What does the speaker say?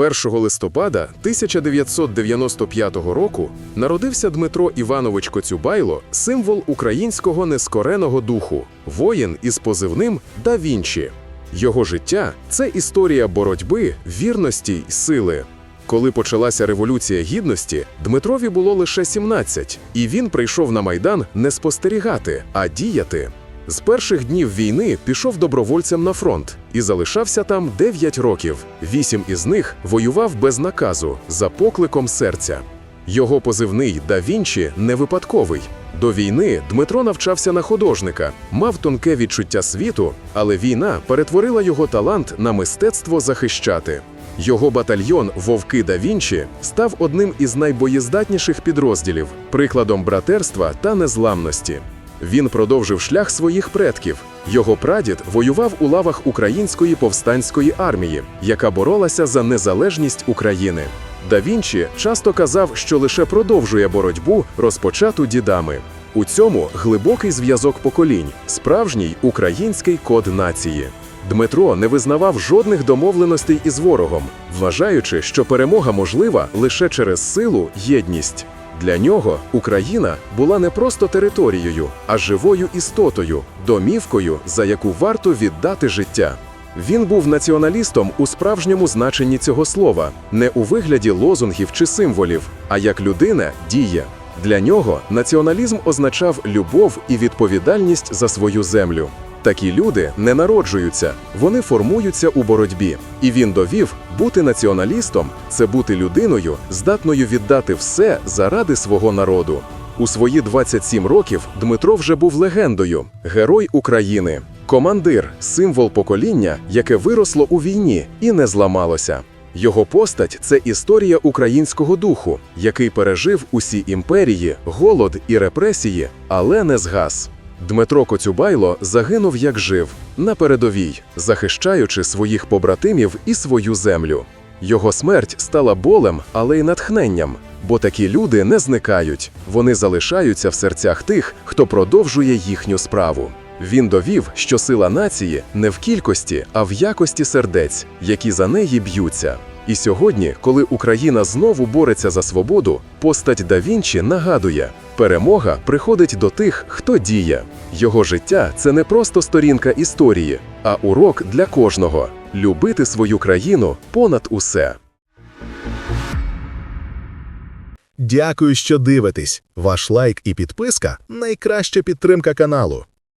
1 листопада 1995 року народився Дмитро Іванович Коцюбайло, символ українського нескореного духу, воїн із позивним Да Вінчі. Його життя це історія боротьби, вірності й сили. Коли почалася Революція Гідності, Дмитрові було лише 17, і він прийшов на Майдан не спостерігати, а діяти. З перших днів війни пішов добровольцем на фронт і залишався там 9 років. Вісім із них воював без наказу за покликом серця. Його позивний «Да Вінчі» не випадковий. До війни Дмитро навчався на художника, мав тонке відчуття світу, але війна перетворила його талант на мистецтво захищати. Його батальйон Вовки да Вінчі став одним із найбоєздатніших підрозділів, прикладом братерства та незламності. Він продовжив шлях своїх предків. Його прадід воював у лавах Української повстанської армії, яка боролася за незалежність України. Да Вінчі часто казав, що лише продовжує боротьбу, розпочату дідами. У цьому глибокий зв'язок поколінь, справжній український код нації. Дмитро не визнавав жодних домовленостей із ворогом, вважаючи, що перемога можлива лише через силу, єдність. Для нього Україна була не просто територією, а живою істотою, домівкою, за яку варто віддати життя. Він був націоналістом у справжньому значенні цього слова, не у вигляді лозунгів чи символів, а як людина діє. Для нього націоналізм означав любов і відповідальність за свою землю. Такі люди не народжуються, вони формуються у боротьбі. І він довів, бути націоналістом це бути людиною, здатною віддати все заради свого народу. У свої 27 років Дмитро вже був легендою, герой України, командир, символ покоління, яке виросло у війні і не зламалося. Його постать це історія українського духу, який пережив усі імперії, голод і репресії, але не згас. Дмитро Коцюбайло загинув як жив на передовій, захищаючи своїх побратимів і свою землю. Його смерть стала болем, але й натхненням, бо такі люди не зникають, вони залишаються в серцях тих, хто продовжує їхню справу. Він довів, що сила нації не в кількості, а в якості сердець, які за неї б'ються. І сьогодні, коли Україна знову бореться за свободу, постать да Вінчі нагадує: перемога приходить до тих, хто діє. Його життя це не просто сторінка історії, а урок для кожного любити свою країну понад усе. Дякую, що дивитесь. Ваш лайк і підписка найкраща підтримка каналу.